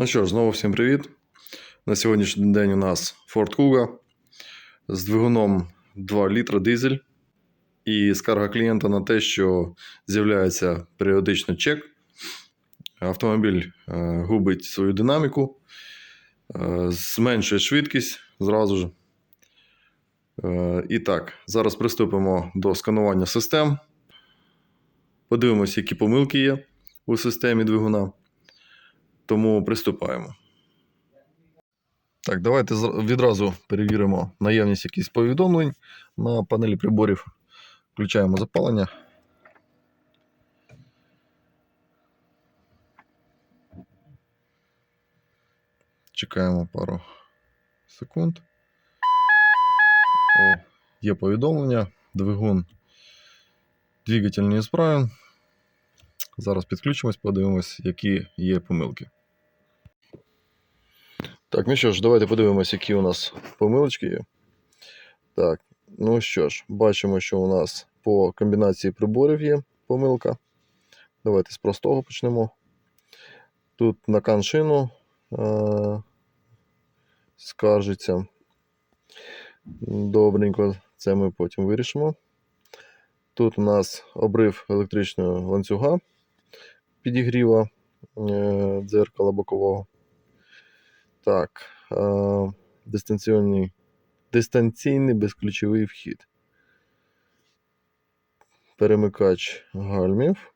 Ну що ж, знову всім привіт. На сьогоднішній день у нас Ford Kuga з двигуном 2 літра дизель. І скарга клієнта на те, що з'являється періодично чек. Автомобіль е, губить свою динаміку, е, зменшує швидкість зразу ж. Е, і так, зараз приступимо до сканування систем. Подивимося, які помилки є у системі двигуна. Тому приступаємо. Так, давайте відразу перевіримо наявність якихось повідомлень на панелі приборів. Включаємо запалення. Чекаємо пару секунд. О, є повідомлення. Двигун двигатель не справен. Зараз підключимось, подивимось, які є помилки. Так, ну що ж, давайте подивимось, які у нас помилочки є. Так, ну що ж, бачимо, що у нас по комбінації приборів є помилка. Давайте з простого почнемо. Тут на каншину е- скаржиться. Добренько, це ми потім вирішимо. Тут у нас обрив електричного ланцюга підігріва е, дзеркала бокового. Так, е, дистанційний, дистанційний безключовий вхід. Перемикач гальмів.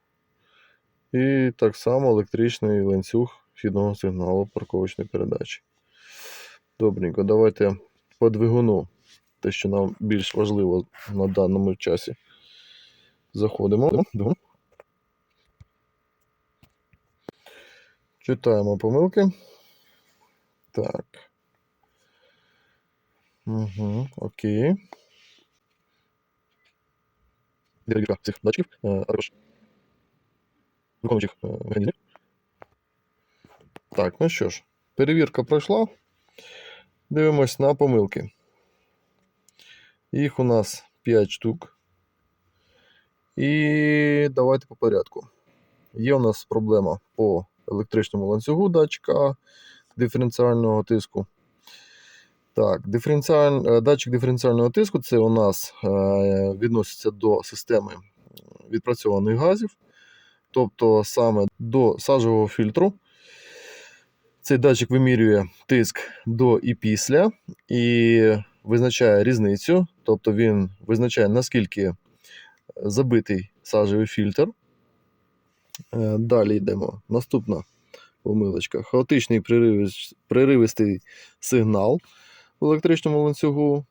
І так само електричний ланцюг вхідного сигналу парковочної передачі. Добренько, давайте по двигуну. Те, що нам більш важливо на даному часі. Заходимо. Читаємо помилки. Так. Угу, окей. Перевірка цих датчиків, а також виконуючих механізмів. Так, ну що ж, перевірка пройшла. Дивимось на помилки. Їх у нас 5 штук. І давайте по порядку. Є у нас проблема по електричному ланцюгу датчика диференціального тиску. Так, диференціаль... е, датчик диференціального тиску це у нас е, відноситься до системи відпрацьованих газів, тобто саме до сажового фільтру. Цей датчик вимірює тиск до і після і визначає різницю, тобто він визначає, наскільки забитий сажевий фільтр. Е, Далі йдемо. Наступна помилочка. Хаотичний приривис- приривистий сигнал в електричному ланцюгу.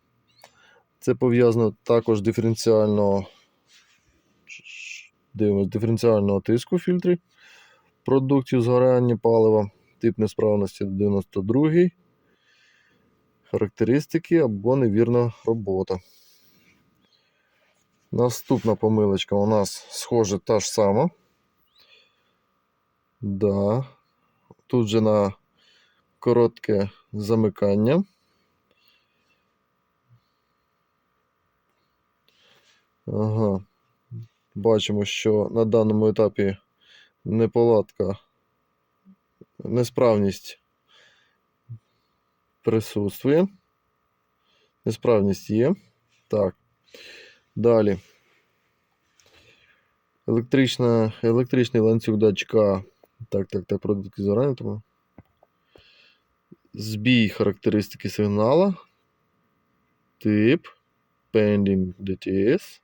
Це пов'язано також диференціального, дивимось, диференціального тиску фільтрі продуктів згорання палива. Тип несправності 92. Характеристики або невірна робота. Наступна помилочка у нас схоже та ж сама. Да. Тут же на коротке замикання. Ага. Бачимо, що на даному етапі неполадка, несправність присутствує. Несправність є. Так. Далі. Електрична, електричний ланцюг датчика. Так, так, так, продукти зарання. Тому. Збій характеристики сигнала. Тип. Pending DTS.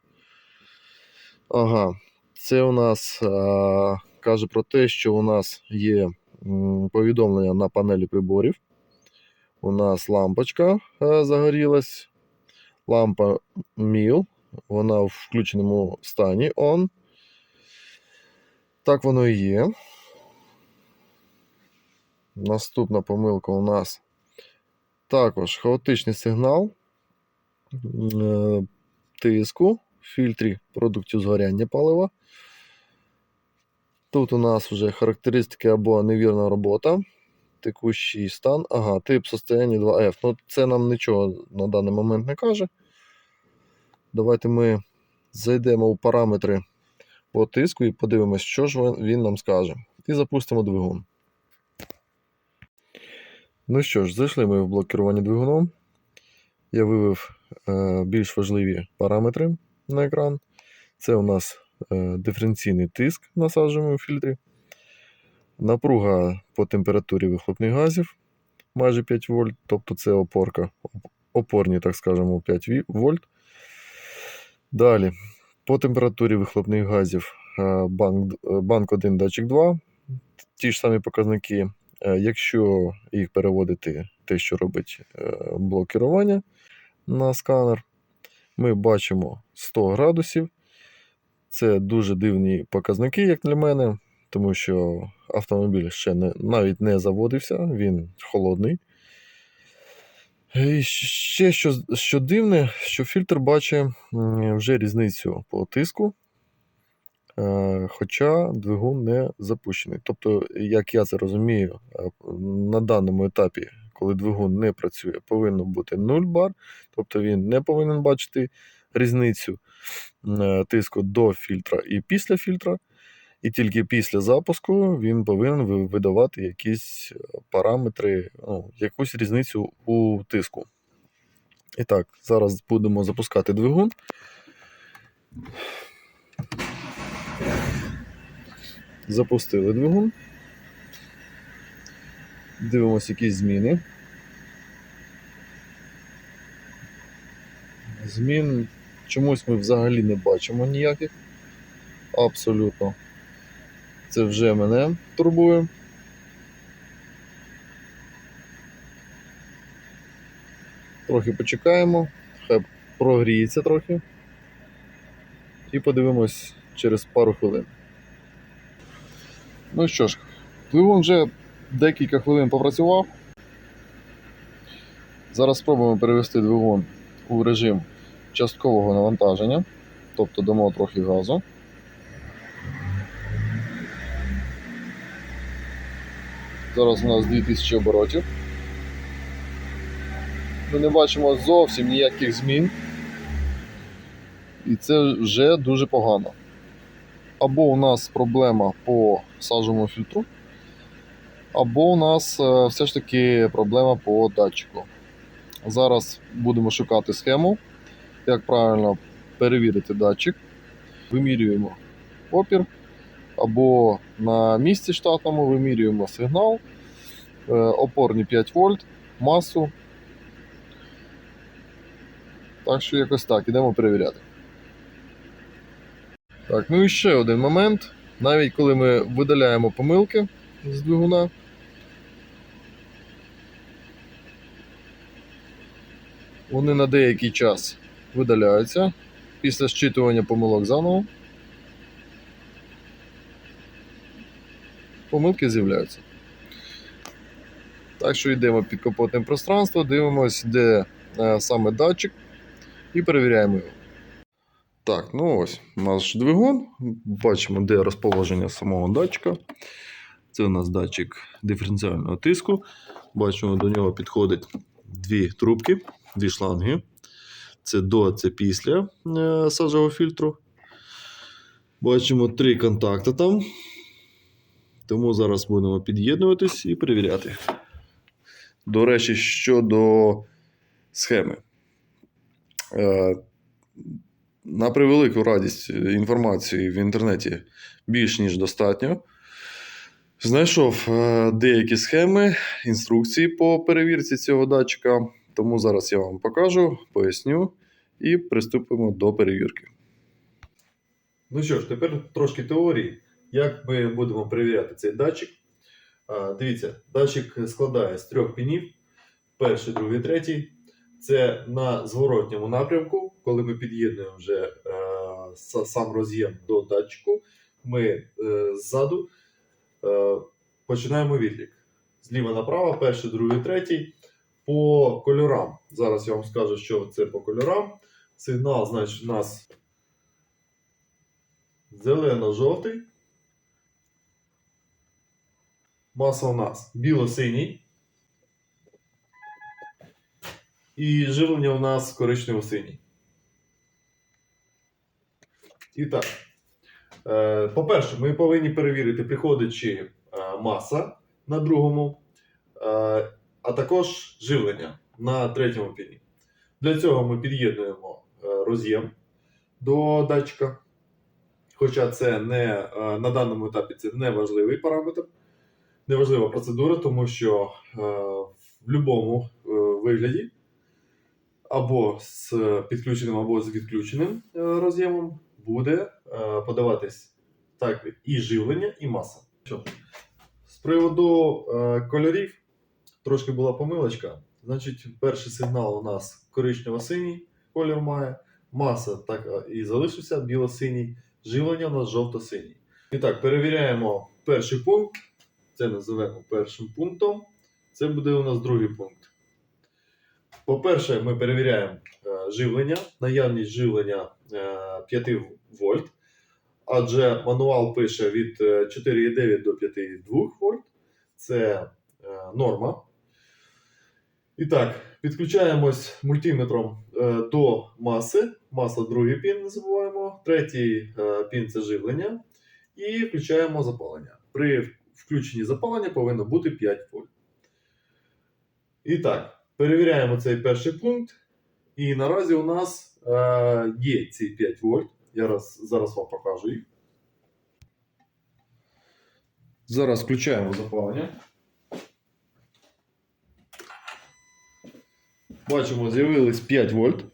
Ага. Це у нас а, каже про те, що у нас є м, повідомлення на панелі приборів. У нас лампочка а, загорілась. Лампа MIL. Вона в включеному стані on. Так воно і є. Наступна помилка у нас також хаотичний сигнал е, тиску в фільтрі продуктів згоряння палива. Тут у нас вже характеристики або невірна робота, текущий стан. Ага, тип состояння 2F. Ну, це нам нічого на даний момент не каже. Давайте ми зайдемо у параметри по тиску і подивимось, що ж він нам скаже. І запустимо двигун. Ну що ж, зайшли ми в блок керування двигуном. Я вивів е, більш важливі параметри на екран. Це у нас е, диференційний тиск на саджовому фільтрі, напруга по температурі вихлопних газів майже 5 вольт, тобто це опорка, опорні, так скажемо, 5 вольт. Далі, по температурі вихлопних газів е, банк, е, банк 1, датчик 2, ті ж самі показники. Е, Якщо їх переводити те, що робить е, блок керування на сканер, ми бачимо 100 градусів. Це дуже дивні показники, як для мене, тому що автомобіль ще не, навіть не заводився, він холодний. І ще що, що дивне, що фільтр бачить вже різницю по тиску, хоча двигун не запущений. Тобто, як я це розумію, е, на даному етапі, коли двигун не працює, повинно бути 0 бар, тобто він не повинен бачити різницю е, тиску до фільтра і після фільтра. І тільки після запуску він повинен видавати якісь е, параметри, ну, якусь різницю у тиску. І так, зараз будемо запускати двигун. Запустили двигун. Дивимося якісь зміни. Змін чомусь ми взагалі не бачимо ніяких. Абсолютно. Це вже мене турбує. Трохи почекаємо, хай прогріється трохи. І подивимось через пару хвилин. Ну що ж, двигун вже декілька хвилин попрацював. Зараз спробуємо перевести двигун у режим часткового навантаження, тобто дамо трохи газу. Зараз у нас 2000 оборотів. Ми не бачимо зовсім ніяких змін. І це вже дуже погано. Або у нас проблема по сажовому фільтру, або у нас е, все ж таки проблема по датчику. Зараз будемо шукати схему, як правильно перевірити датчик. Вимірюємо опір, або на місці штатному вимірюємо сигнал, е, опорні 5 вольт, масу. Так що якось так, ідемо перевіряти. Так, ну і ще один момент. Навіть коли ми видаляємо помилки з двигуна, вони на деякий час видаляються після щитування помилок заново. Помилки з'являються. Так що йдемо під капотне пространство, дивимося, де е, саме датчик, і перевіряємо його. Так, ну ось наш двигун. Бачимо, де розположення самого датчика. Це у нас датчик диференціального тиску. Бачимо, до нього підходить дві трубки, дві шланги. Це до, це після е, саджового фільтру. Бачимо три контакти там. Тому зараз будемо під'єднуватись і перевіряти. До речі, щодо схеми. Е, на превелику радість інформації в інтернеті більш ніж достатньо. Знайшов е, деякі схеми, інструкції по перевірці цього датчика, тому зараз я вам покажу, поясню і приступимо до перевірки. Ну що ж, тепер трошки теорії. Як ми будемо перевіряти цей датчик? Дивіться, датчик складає з трьох пінів: перший, другий, третій. Це на зворотньому напрямку, коли ми під'єднуємо вже е, сам роз'єм до датчику, ми е, ззаду е, починаємо відлік. Зліва направо, перший, другий, третій. По кольорам. Зараз я вам скажу, що це по кольорам. Сигнал, значить, у нас зелено-жовтий. Маса у нас біло-синій. І живлення у нас коричнево-синій. І так. Е, По-перше, ми повинні перевірити, приходить чи е, маса на другому. Е, а також живлення на третьому піні. Для цього ми під'єднуємо роз'єм до датчика. Хоча це не на даному етапі це не важливий параметр, не важлива процедура, тому що в будь-якому вигляді або з підключеним, або з відключеним е, роз'ємом буде е, подаватись так і живлення, і маса. З приводу е, кольорів трошки була помилочка. Значить, перший сигнал у нас коричнево-синій колір має, маса так і залишився біло-синій, живлення у нас жовто-синій. І так, перевіряємо перший пункт. Це називаємо першим пунктом. Це буде у нас другий пункт. По-перше, ми перевіряємо е, живлення, наявність живлення е, 5 вольт. Адже мануал пише від е, 4,9 до 5,2 вольт. Це е, норма. І так, підключаємось мультиметром е, до маси. Маса другий пін, не забуваємо. Третій е, пін це живлення. І включаємо запалення. При включенні запалення повинно бути 5 вольт. І так, перевіряємо цей перший пункт. І наразі у нас е, є ці 5 вольт. Я раз, зараз вам покажу їх. Зараз включаємо запалення. Бачимо, з'явилось 5 вольт.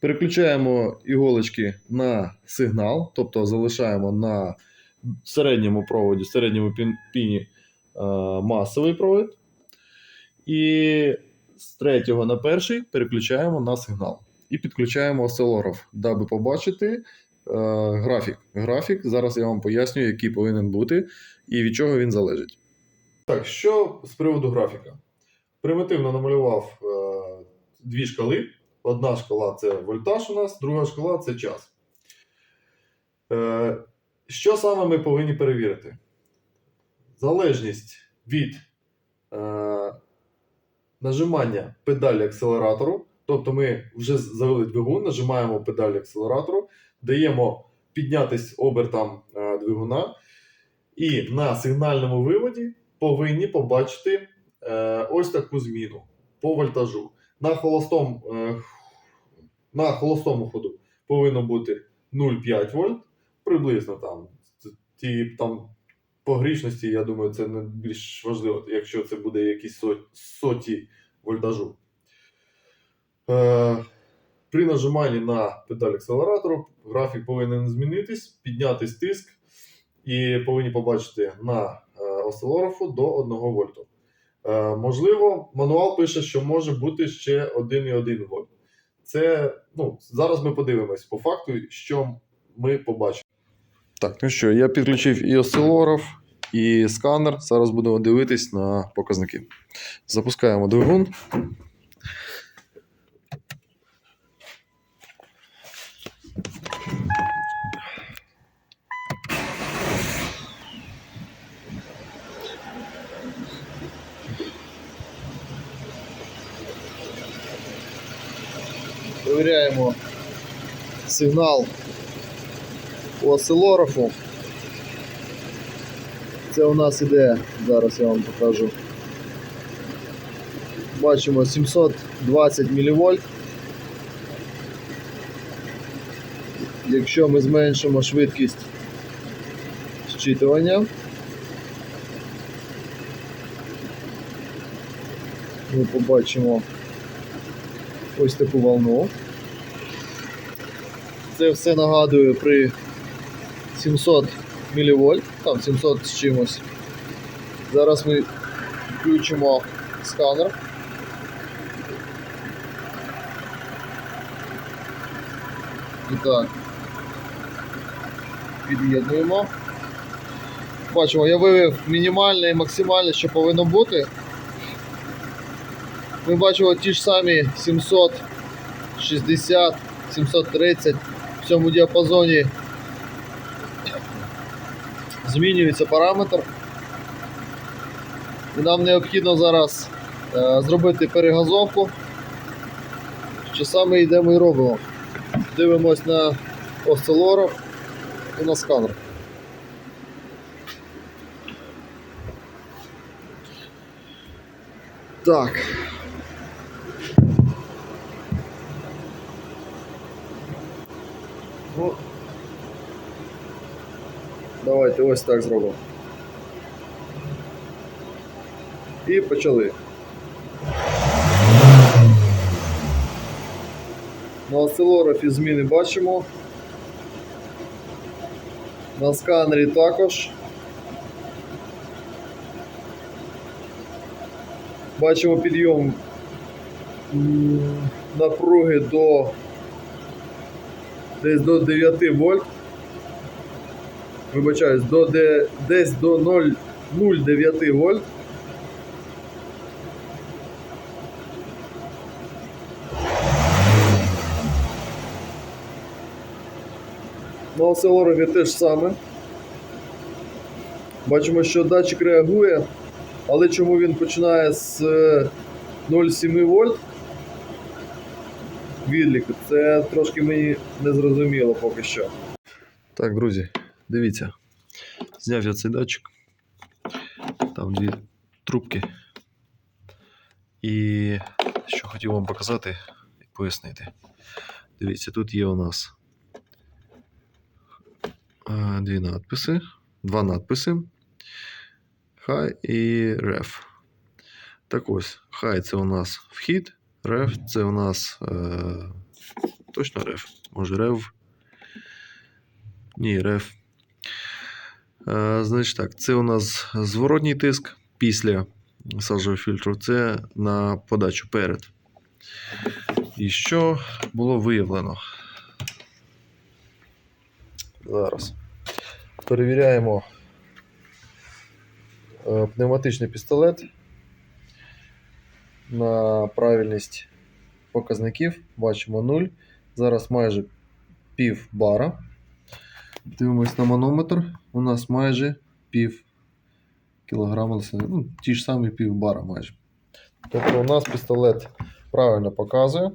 Переключаємо іголочки на сигнал, тобто залишаємо на середньому проводі, середньому піні е, масовий провід. І з третього на перший переключаємо на сигнал. І підключаємо осцилограф, даби побачити е, графік. Графік зараз я вам поясню, який повинен бути і від чого він залежить. Так, що з приводу графіка? Примітивно намалював е, дві шкали. Одна шкала це вольтаж у нас, друга шкала це час. Е, що саме ми повинні перевірити? Залежність від е, нажимання педалі акселератору. Тобто ми вже завели двигун, нажимаємо педалі акселератору, даємо піднятись обертам е, двигуна, і на сигнальному виводі повинні побачити е, ось таку зміну по вольтажу. На холостому, е, на холостому ходу повинно бути 0,5 вольт, приблизно там. Ті там погрішності, я думаю, це не більш важливо, якщо це буде якісь со- соті вольтажу. Е, при нажиманні на педаль акселератору графік повинен змінитись, піднятись тиск, і повинні побачити на е, осцилографу до 1 вольту. Е, можливо, мануал пише, що може бути ще 1,1 вольт. Це ну, зараз ми подивимось по факту, що ми побачимо. Так, ну що, я підключив і осцилограф, і сканер. Зараз будемо дивитись на показники. Запускаємо двигун. Перевіряємо сигнал осцилографу. Це у нас іде, зараз я вам покажу. Бачимо 720 мВ. Якщо ми зменшимо швидкість зчитування, ми побачимо ось таку волну. Це все нагадую при 700 мВ, там 700 з чимось. Зараз ми включимо сканер. І так. Під'єднуємо. Бачимо, я вивів мінімальне і максимальне, що повинно бути. Ми бачимо ті ж самі 760, 730 в цьому діапазоні змінюється параметр. І нам необхідно зараз е, зробити перегазовку. Що саме йдемо і робимо. Дивимось на осцилограф і на сканер. Так. Ну, давайте ось так зробимо. І почали. На осцилографі зміни бачимо. На сканері також. Бачимо підйом напруги до десь до 9 вольт. Вибачаюсь, до де, десь до 0,09 вольт. На осцилографі теж саме. Бачимо, що датчик реагує, але чому він починає з е, 0,7 вольт відлік, це трошки мені не зрозуміло поки що. Так, друзі, дивіться. Зняв я цей датчик. Там дві трубки. І що хотів вам показати і пояснити. Дивіться, тут є у нас е, дві надписи, два надписи. High і Ref. Так ось, High це у нас вхід, Ref це у нас е, точно Ref. Може Ref. Ні, Ref. Е, значить так, це у нас зворотній тиск після сажового фільтру, це на подачу перед. І що було виявлено? Зараз. Перевіряємо е, пневматичний пістолет на правильність показників. Бачимо 0. Зараз майже пів бара. Дивимось на манометр. У нас майже пів кілограма. Ну, ті ж самі пів бара майже. Тобто у нас пістолет правильно показує.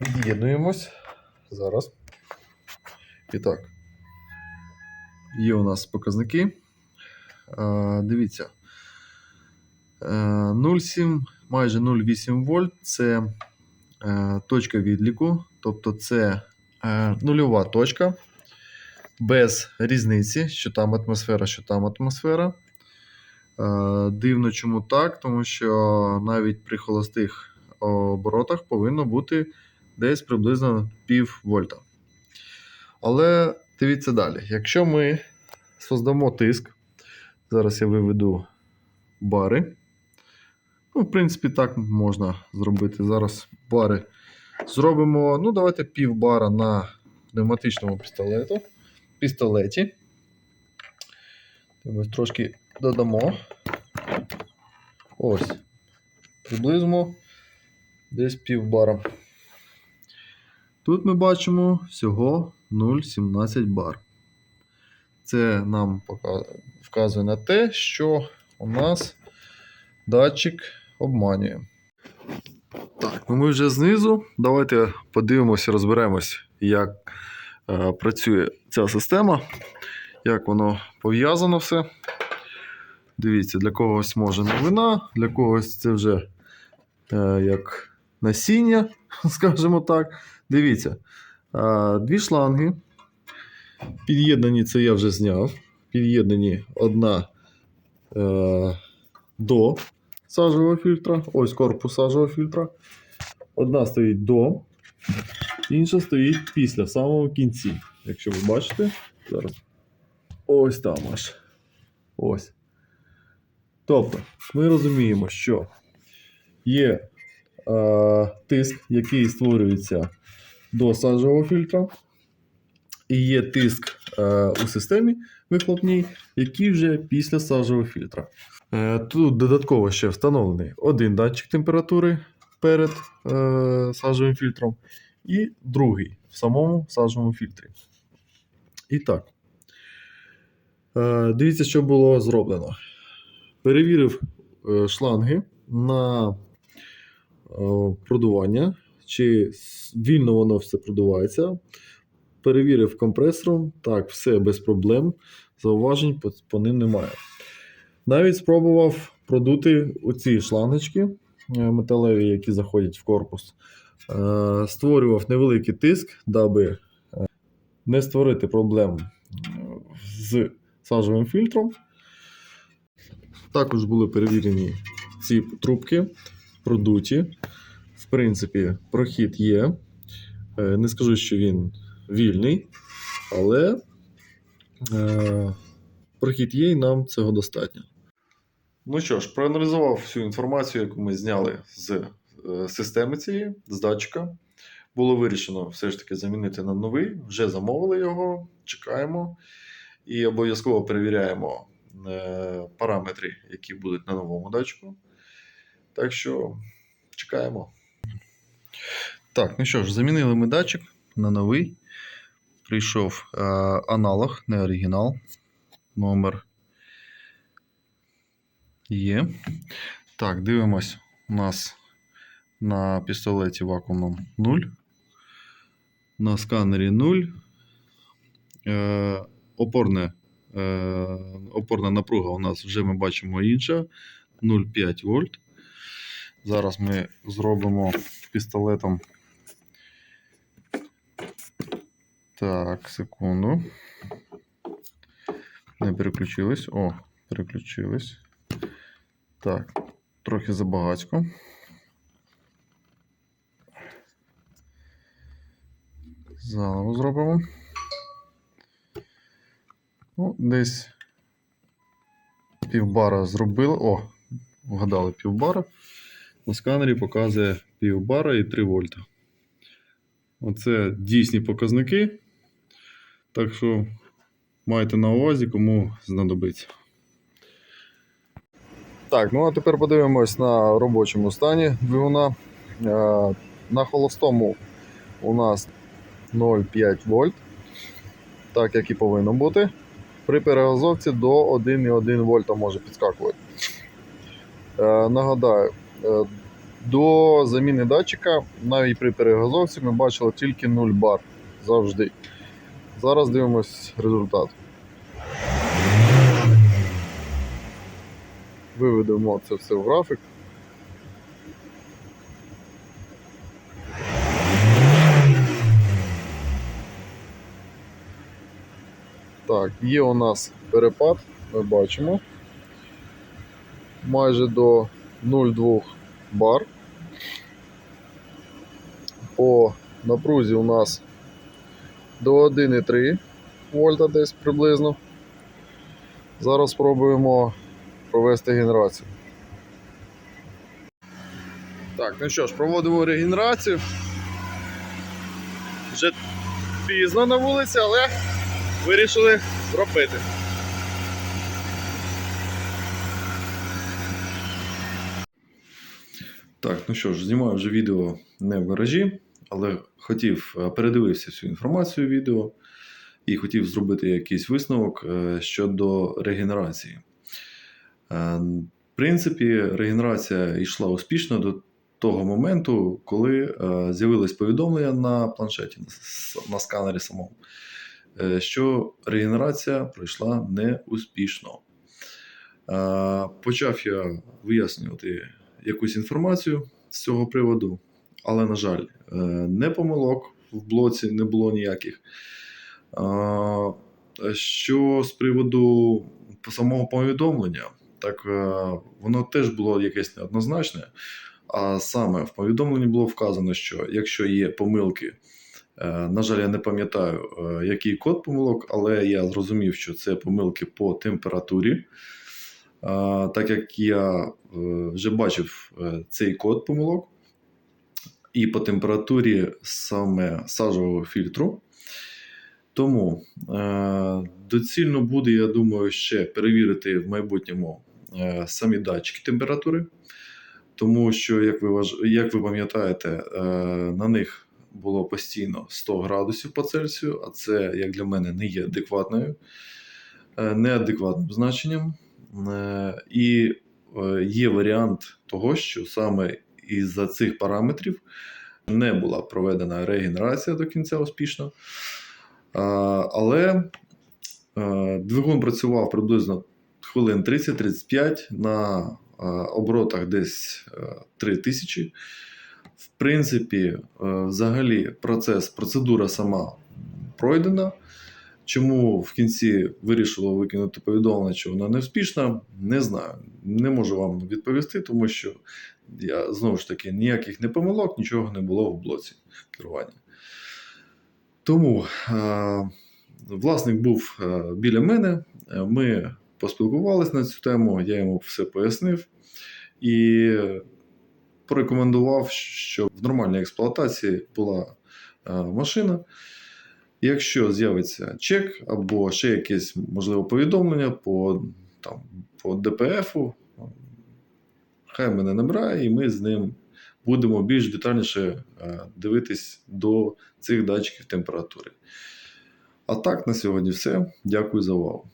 Від'єднуємось. Зараз. І так. Є у нас показники. Е, дивіться. Е, 0,7, майже 0,8 вольт це е, точка відліку, тобто це е, нульова точка. Без різниці, що там атмосфера, що там атмосфера. Е, Дивно, чому так, тому що навіть при холостих оборотах повинно бути десь приблизно пів вольта. Але дивіться далі. Якщо ми создамо тиск, зараз я виведу бари. Ну, в принципі, так можна зробити. Зараз бари зробимо. Ну, давайте пів бара на пневматичному пістолету. пістолеті. Ось трошки додамо. Ось. Приблизно десь пів бара. Тут ми бачимо всього 0,17 бар. Це нам вказує на те, що у нас датчик обманює. Так, ну ми вже знизу. Давайте подивимося, розберемось, як е, працює ця система, як воно пов'язано все. Дивіться, для когось може новина, для когось це вже е, як насіння, скажімо так. Дивіться, е, дві шланги. Під'єднані, це я вже зняв. Під'єднані одна е, до сажового фільтра. Ось корпус сажового фільтра. Одна стоїть до, інша стоїть після в самому кінці. Якщо ви бачите, зараз. Ось там аж. Ось. Тобто, ми розуміємо, що є е, тиск, який створюється до сажового фільтра, і є тиск е, у системі вихлопній, який вже після сажового фільтра. Е, Тут додатково ще встановлений один датчик температури перед е, сажовим фільтром, і другий в самому сажовому фільтрі. І так. Е, Дивіться, що було зроблено. Перевірив е, шланги на е, продування, чи вільно воно все продувається. Перевірив компресором, так, все без проблем. Зауважень по, по ним немає. Навіть спробував продути оці шлангочки е, металеві, які заходять в корпус. Е, Створював невеликий тиск, даби е, не створити проблем з сажовим фільтром. Також були перевірені ці трубки, продуті. В принципі, прохід є. Не скажу, що він вільний, але прохід є і нам цього достатньо. Ну що ж, проаналізував всю інформацію, яку ми зняли з е, системи цієї, з датчика. Було вирішено все ж таки замінити на новий. Вже замовили його, чекаємо і обов'язково перевіряємо е, параметри, які будуть на новому датчику. Так що чекаємо. Так, ну що ж, замінили ми датчик на новий. Прийшов е, аналог, не оригінал. Номер є. Так, дивимось. У нас на пістолеті вакуумном 0. На сканері 0. Е, опорне, е, опорна напруга у нас вже ми бачимо інша. 0,5 вольт. Зараз ми зробимо пістолетом. Так, секунду. Не переключились. О, переключились. Так, трохи забагацько. Заново зробимо. Ну, десь півбара зробили. О, вгадали півбара. На сканері показує півбара і 3 вольта. Оце дійсні показники. Так що майте на увазі, кому знадобиться. Так, ну а тепер подивимось на робочому стані двигуна. Е, На холостому у нас 0,5 вольт, так як і повинно бути. При перегазовці до 1,1 вольта може підскакувати. Е, Нагадаю, е, до заміни датчика навіть при перегазовці ми бачили тільки 0 бар завжди. Зараз дивимось результат. Виведемо це все в графік. Так, є у нас перепад, ми бачимо. Майже до 0,2 бар. По напрузі у нас до 1,3 вольта десь приблизно. Зараз спробуємо провести генерацію. Так, ну що ж, проводимо регенерацію. Вже пізно на вулиці, але вирішили зробити. Так, ну що ж, знімаю вже відео не в гаражі, але хотів е, передивився всю інформацію відео і хотів зробити якийсь висновок е, щодо регенерації. Е, В принципі, регенерація йшла успішно до того моменту, коли е, з'явилось повідомлення на планшеті, на сканері самому, е, що регенерація пройшла неуспішно. Почав я вияснювати якусь інформацію з цього приводу, але, на жаль, не помилок в блоці не було ніяких. Що з приводу самого повідомлення, так е, воно теж було якесь неоднозначне. А саме в повідомленні було вказано, що якщо є помилки, е, на жаль, я не пам'ятаю, е, який код помилок, але я зрозумів, що це помилки по температурі. Так як я вже бачив цей код помилок, і по температурі саме сажового фільтру. Тому доцільно буде, я думаю, ще перевірити в майбутньому самі датчики температури, тому що, як ви, як ви пам'ятаєте, е, на них було постійно 100 градусів по Цельсію, а це, як для мене, не є адекватною, е, неадекватним значенням. Е, і е, є варіант того, що саме із-за цих параметрів не була проведена регенерація до кінця успішно. Але е, двигун працював приблизно хвилин 30-35 на е, оборотах десь е, 3 тисячі. В принципі, е, взагалі процес, процедура сама пройдена. Чому в кінці вирішило викинути повідомлення, що вона не успішна, не знаю. Не можу вам відповісти, тому що я знову ж таки ніяких не помилок, нічого не було в блоці керування. Тому е, власник був е, біля мене. е, Ми поспілкувалися на цю тему, я йому все пояснив і порекомендував, що в нормальній експлуатації була е, машина. Якщо з'явиться чек або ще якесь можливо повідомлення по, там, по ДПФу, хай мене набирає, і ми з ним будемо більш детальніше е, дивитись до цих датчиків температури. А так, на сьогодні все. Дякую за увагу.